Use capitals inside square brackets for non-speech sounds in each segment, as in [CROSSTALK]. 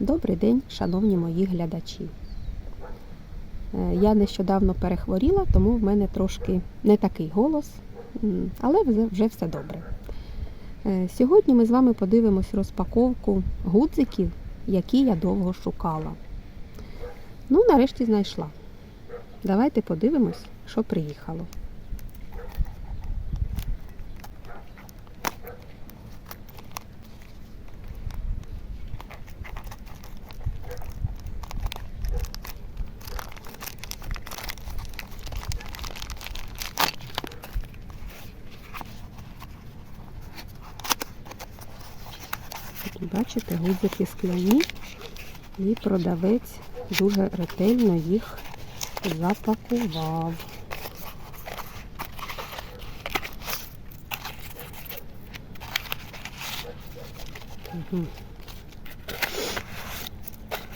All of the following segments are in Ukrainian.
Добрий день, шановні мої глядачі. Е, Я нещодавно перехворіла, тому в мене трошки не такий голос, але вже- все добре. Е, Сьогодні ми з вами подивимось розпаковку гудзиків, які я довго шукала. Ну, нарешті знайшла. Давайте подивимось, що приїхало. Бачите, гудзики скляні, і продавець дуже ретельно їх запакував.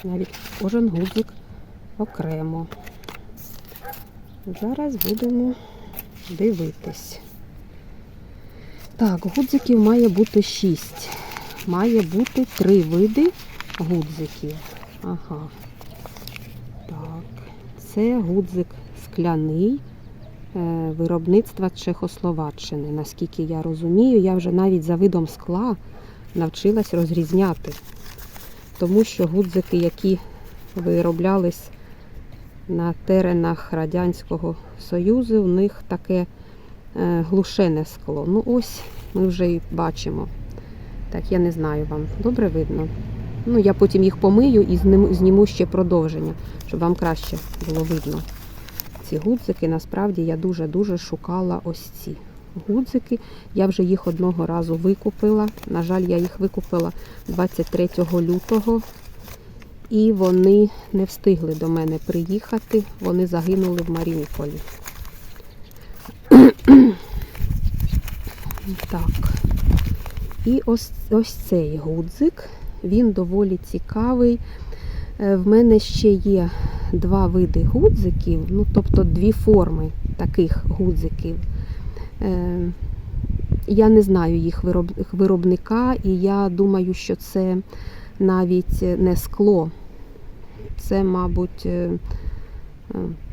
Навіть кожен гудзик окремо. Зараз будемо дивитись. Так, гудзиків має бути 6. Має бути три види гудзиків. Ага. Так. Це гудзик скляний е, виробництва Чехословаччини. Наскільки я розумію, я вже навіть за видом скла навчилась розрізняти. Тому що гудзики, які вироблялись на теренах Радянського Союзу, у них таке е, глушене скло. Ну ось ми вже і бачимо. Так, я не знаю вам. Добре видно. Ну, я потім їх помию і зніму, ще продовження, щоб вам краще було видно. Ці гудзики, насправді, я дуже-дуже шукала ось ці гудзики. Я вже їх одного разу викупила. На жаль, я їх викупила 23 лютого. І вони не встигли до мене приїхати. Вони загинули в Маріуполі. [CLEARS THROAT] Так. І ось, ось цей гудзик, він доволі цікавий. Е, В мене ще є два види гудзиків, ну тобто дві форми таких гудзиків. Е, Я не знаю їх виробника, і я думаю, що це навіть не скло. Це, мабуть, е,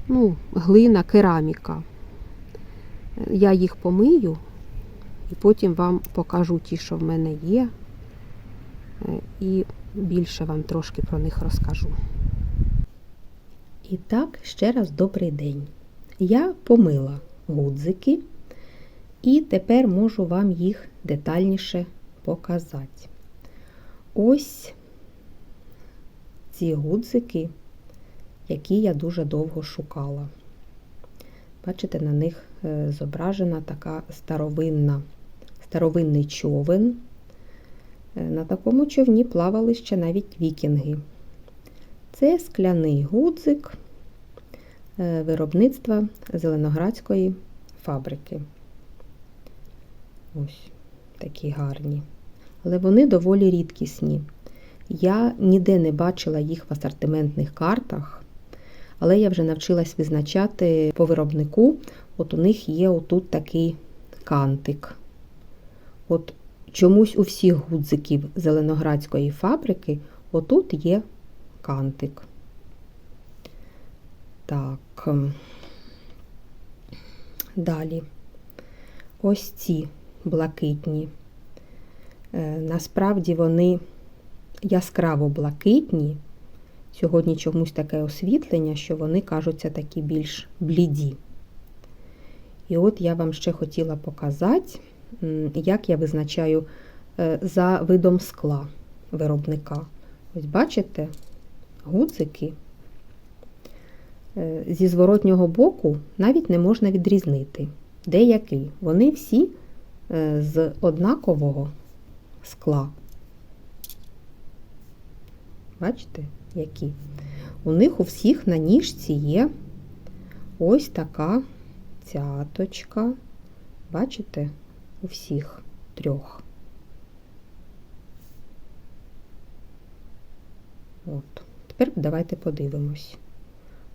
ну, глина, кераміка. Я їх помию і потім вам покажу ті, що в мене є, е, і більше вам трошки про них розкажу. І так, ще раз добрий день. Я помила гудзики і тепер можу вам їх детальніше показати. Ось ці гудзики, які я дуже довго шукала. Бачите, на них е, зображена така старовинна, старовинний човен. Е, На такому човні плавали ще навіть вікінги. Це скляний гудзик е, виробництва Зеленоградської фабрики. Ось такі гарні. Але вони доволі рідкісні. Я ніде не бачила їх в асортиментних картах, але я вже навчилась визначати по виробнику. От у них є отут такий кантик. От чомусь у всіх гудзиків Зеленоградської фабрики отут є кантик. Так. ем, Далі. Ось ці блакитні. Е, Насправді вони яскраво блакитні. Сьогодні чомусь таке освітлення, що вони кажуться такі більш бліді. І от я вам ще хотіла показати, як я визначаю е, за видом скла виробника. Ось бачите, гудзики е, зі зворотнього боку навіть не можна відрізнити. Деякий. Вони всі е, з однакового скла. Бачите, які? У них у всіх на ніжці є ось така цяточка. Бачите? У всіх трьох. От. Тепер давайте подивимось.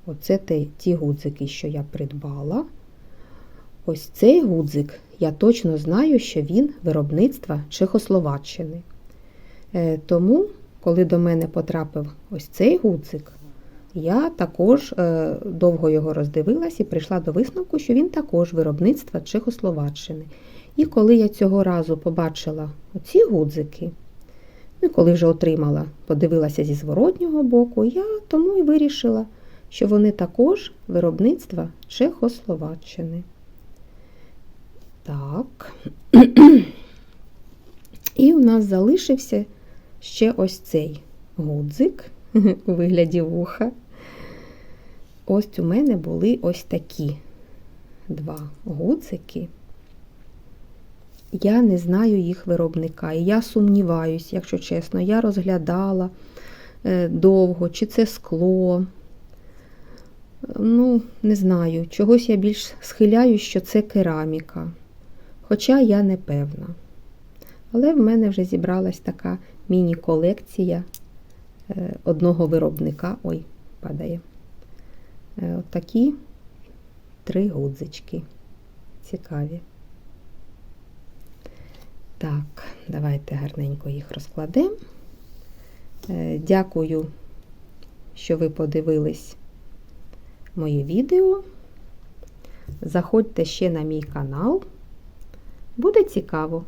Оце те, ті гудзики, що я придбала. Ось цей гудзик, я точно знаю, що він виробництва Чехословаччини. Е, Тому коли до мене потрапив ось цей гудзик, я також е, довго його роздивилась і прийшла до висновку, що він також виробництва Чехословаччини. І коли я цього разу побачила оці гудзики, ну, коли вже отримала, подивилася зі зворотнього боку, я тому і вирішила, що вони також виробництва Чехословаччини. Так. І у нас залишився ще ось цей гудзик [LAUGHS] у вигляді вуха. Ось у мене були ось такі два гудзики. Я не знаю їх виробника. І я сумніваюсь, якщо чесно, я розглядала е, довго, чи це скло. Ну, не знаю, чогось я більш схиляю, що це кераміка. Хоча я не певна. Але в мене вже зібралась така міні-колекція е, одного виробника. Ой, падає. Е, От такі три гудзички. Цікаві. Так, давайте гарненько їх розкладемо. Е, Дякую, що ви подивились моє відео. Заходьте ще на мій канал. Буде цікаво.